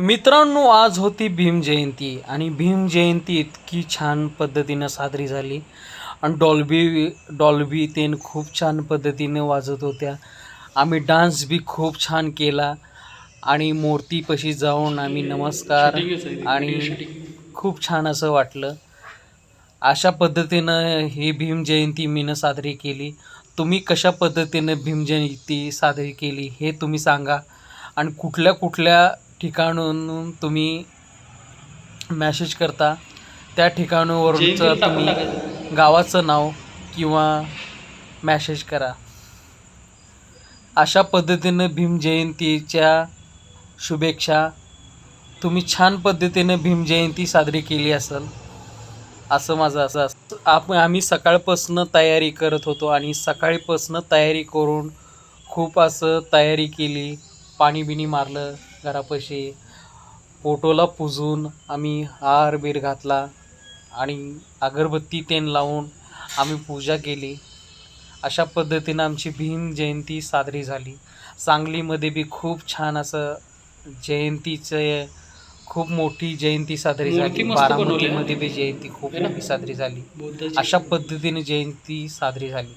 मित्रांनो आज होती भीम जयंती आणि भीम जयंती इतकी छान पद्धतीनं साजरी झाली. आणि डॉल्बी डॉल्बी तेन खूप छान पद्धतीने वाजत होत्या. आम्ही डान्स बी खूप छान केला आणि मूर्तीपाशी जाऊन आम्ही नमस्कार आणि खूप छान असं वाटलं. अशा पद्धतीनं ही भीम जयंती मीनं साजरी केली. तुम्ही कशा पद्धतीनं भीम जयंती साजरी केली हे तुम्ही सांगा. आणि कुठल्या कुठल्या ठिकाणून तुम्ही मॅसेज करता. त्या ठिकाणावरचं तुम्ही गावाचं नाव किंवा मॅसेज करा. अशा पद्धतीनं भीम जयंतीच्या शुभेच्छा. तुम्ही छान पद्धतीनं भीम जयंती साजरी केली असेल. असं माझं असं असतं आप आम्ही सकाळपासनं तयारी करत होतो आणि सकाळीपासनं तयारी करून खूप असं तयारी केली. पाणी बिणी मारलं. घरापाशी फोटोला पुजून आम्ही हार बीर घातला आणि अगरबत्ती तेन लावून आम्ही पूजा केली. अशा पद्धतीनं आमची भीम जयंती साजरी झाली. सांगलीमध्ये बी खूप छान असं जयंतीचं खूप मोठी जयंती साजरी झाली. बारामतीमध्ये बी जयंती खूप? मोठी साजरी झाली. अशा पद्धतीने जयंती साजरी झाली.